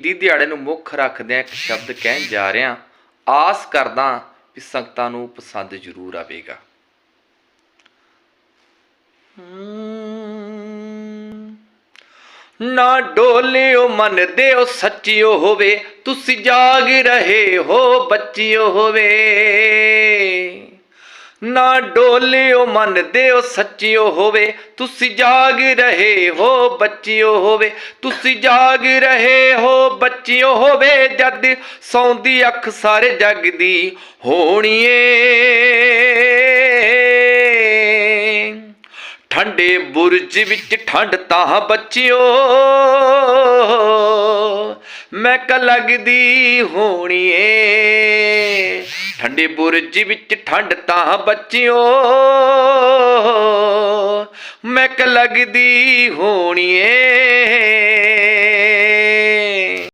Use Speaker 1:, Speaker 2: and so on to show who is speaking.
Speaker 1: ਦੀ ਦਿਹਾੜੇ ਨੂੰ ਮੁੱਖ ਰੱਖਦਿਆਂ ਇੱਕ ਸ਼ਬਦ ਕਹਿਣ ਜਾ ਰਿਹਾ, ਆਸ ਕਰਦਾ ਕਿ ਸੰਗਤਾਂ ਨੂੰ ਪਸੰਦ ਜ਼ਰੂਰ ਆਵੇਗਾ। ਨਾ ਡੋਲਿਓ ਮਨ ਦਿਓ ਸੱਚਿਓ ਹੋਵੇ, ਤੁਸੀਂ ਜਾਗ ਰਹੇ ਹੋ ਬੱਚਿਓ ਹੋਵੇ। ਨਾ ਡੋਲਿਓ ਮਨ ਦਿਓ ਸੱਚਿਓ ਹੋਵੇ, ਤੁਸੀਂ ਜਾਗ ਰਹੇ ਹੋ ਬੱਚਿਓ ਹੋਵੇ, ਤੁਸੀਂ ਜਾਗ ਰਹੇ ਹੋ ਬੱਚਿਓ ਹੋਵੇ, ਜਦ ਸੌਂਦੀ ਅੱਖ ਸਾਰੇ ਜਗ ਦੀ ਹੋਣੀਏ। ਠੰਡੇ ਬੁਰਜ ਵਿੱਚ ਠੰਡ ਤਾਂ ਬੱਚਿਓ, ਮੈਂ ਕ ਲੱਗਦੀ ਹੋਣੀ ਏ ਠੰਡੇ ਬੁਰਜ ਵਿੱਚ ਠੰਡ ਤਾਂ ਬੱਚਿਓ। ਮੈਂ ਕ ਲੱਗਦੀ ਹੋਣੀ ਏ